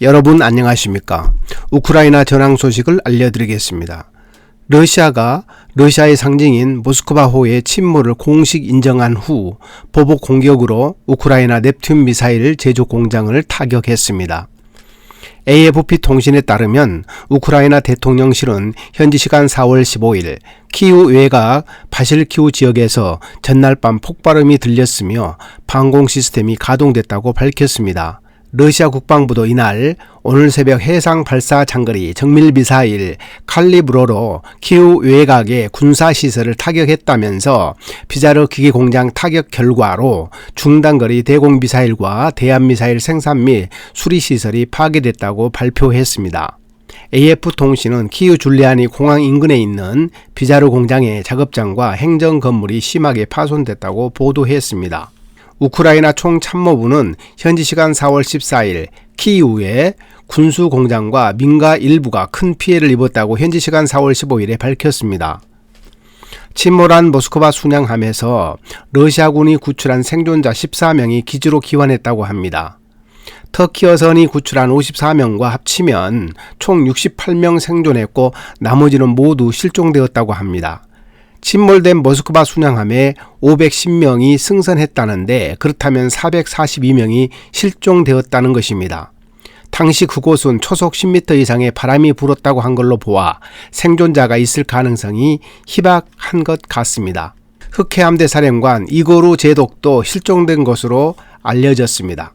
여러분 안녕하십니까? 우크라이나 전황 소식을 알려드리겠습니다. 러시아가 러시아의 상징인 모스크바호의 침몰을 공식 인정한 후 보복 공격으로 우크라이나 넵튠 미사일 제조 공장을 타격했습니다. AFP 통신에 따르면 우크라이나 대통령실은 현지 시간 4월 15일 키우 외곽 바실키우 지역에서 전날 밤 폭발음이 들렸으며 방공 시스템이 가동됐다고 밝혔습니다. 러시아 국방부도 이날 오늘 새벽 해상 발사 장거리 정밀 미사일 칼리브로로 키우 외곽의 군사 시설을 타격했다면서 피자르 기계 공장 타격 결과로 중단거리 대공 미사일과 대한 미사일 생산 및 수리 시설이 파괴됐다고 발표했습니다. AF통신은 키우 줄리아니 공항 인근에 있는 비자르 공장의 작업장과 행정 건물이 심하게 파손됐다고 보도했습니다. 우크라이나 총참모부는 현지 시간 4월 14일 키이우의 군수 공장과 민가 일부가 큰 피해를 입었다고 현지 시간 4월 15일에 밝혔습니다. 침몰한 모스크바 순양함에서 러시아군이 구출한 생존자 14명이 기지로 귀환했다고 합니다. 터키 여선이 구출한 54명과 합치면 총 68명 생존했고 나머지는 모두 실종되었다고 합니다. 침몰된 모스크바 순양함에 510명이 승선했다는데 그렇다면 442명이 실종되었다는 것입니다. 당시 그곳은 초속 10m 이상의 바람이 불었다고 한 걸로 보아 생존자가 있을 가능성이 희박한 것 같습니다. 흑해함대 사령관 이고루 제독도 실종된 것으로 알려졌습니다.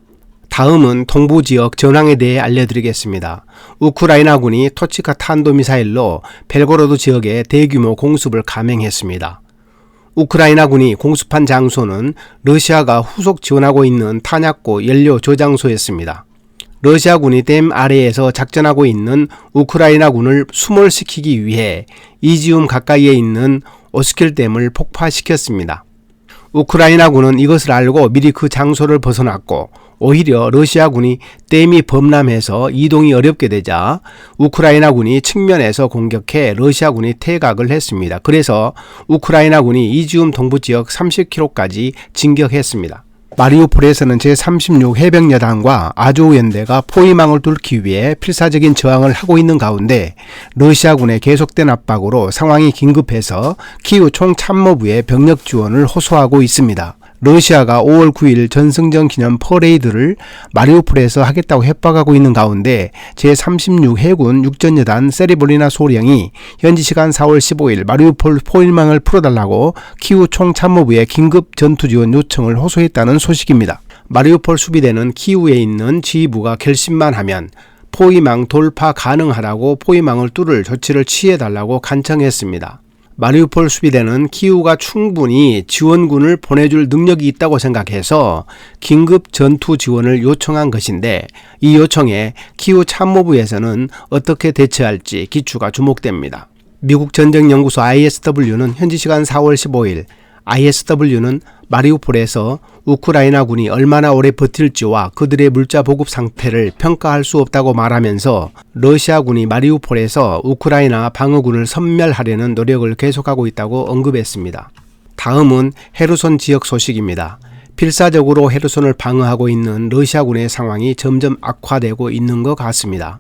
다음은 동부 지역 전황에 대해 알려드리겠습니다. 우크라이나군이 토치카 탄도미사일로 벨고로드 지역에 대규모 공습을 감행했습니다. 우크라이나군이 공습한 장소는 러시아가 후속 지원하고 있는 탄약고 연료 저장소였습니다. 러시아군이 댐 아래에서 작전하고 있는 우크라이나군을 수몰시키기 위해 이지움 가까이에 있는 오스킬 댐을 폭파시켰습니다. 우크라이나군은 이것을 알고 미리 그 장소를 벗어났고 오히려 러시아군이 댐이 범람해서 이동이 어렵게 되자 우크라이나군이 측면에서 공격해 러시아군이 퇴각을 했습니다. 그래서 우크라이나군이 이지움 동부 지역 30km까지 진격했습니다. 마리우폴에서는 제36 해병여단과 아조우 연대가 포위망을 뚫기 위해 필사적인 저항을 하고 있는 가운데 러시아군의 계속된 압박으로 상황이 긴급해서 키우 총참모부에 병력 지원을 호소하고 있습니다. 러시아가 5월 9일 전승전 기념 퍼레이드를 마리우폴에서 하겠다고 협박하고 있는 가운데 제36 해군 육전여단 세리볼리나 소령이 현지 시간 4월 15일 마리우폴 포일망을 풀어달라고 키우 총참모부에 긴급 전투 지원 요청을 호소했다는 소식입니다. 마리우폴 수비대는 키우에 있는 지휘부가 결심만 하면 포위망 돌파 가능하다고 포위망을 뚫을 조치를 취해달라고 간청했습니다. 마리우폴 수비대는 키우가 충분히 지원군을 보내줄 능력이 있다고 생각해서 긴급 전투 지원을 요청한 것인데 이 요청에 키우 참모부에서는 어떻게 대처할지 기추가 주목됩니다. 미국 전쟁연구소 ISW는 현지 시간 4월 15일 ISW는 마리우폴에서 우크라이나군이 얼마나 오래 버틸지와 그들의 물자 보급 상태를 평가할 수 없다고 말하면서 러시아군이 마리우폴에서 우크라이나 방어군을 섬멸하려는 노력을 계속하고 있다고 언급했습니다. 다음은 헤르손 지역 소식입니다. 필사적으로 헤르손을 방어하고 있는 러시아군의 상황이 점점 악화되고 있는 것 같습니다.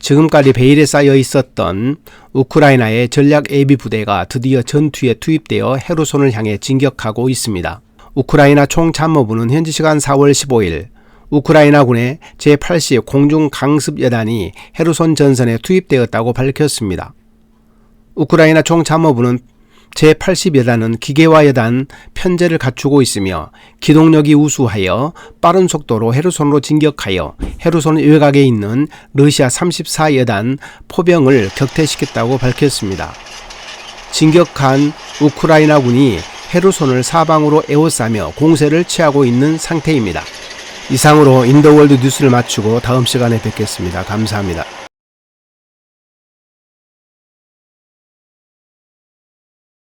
지금까지 베일에 쌓여 있었던 우크라이나의 전략 예비 부대가 드디어 전투에 투입되어 헤르손을 향해 진격하고 있습니다. 우크라이나 총참모부는 현지 시간 4월 15일 우크라이나군의 제80 공중 강습 여단이 헤르손 전선에 투입되었다고 밝혔습니다. 우크라이나 총참모부는 제80여단은 기계화 여단 편제를 갖추고 있으며 기동력이 우수하여 빠른 속도로 헤르손으로 진격하여 헤르손 외곽에 있는 러시아 34여단 포병을 격퇴시켰다고 밝혔습니다. 진격한 우크라이나군이 헤르손을 사방으로 에워싸며 공세를 취하고 있는 상태입니다. 이상으로 인더월드 뉴스를 마치고 다음 시간에 뵙겠습니다. 감사합니다.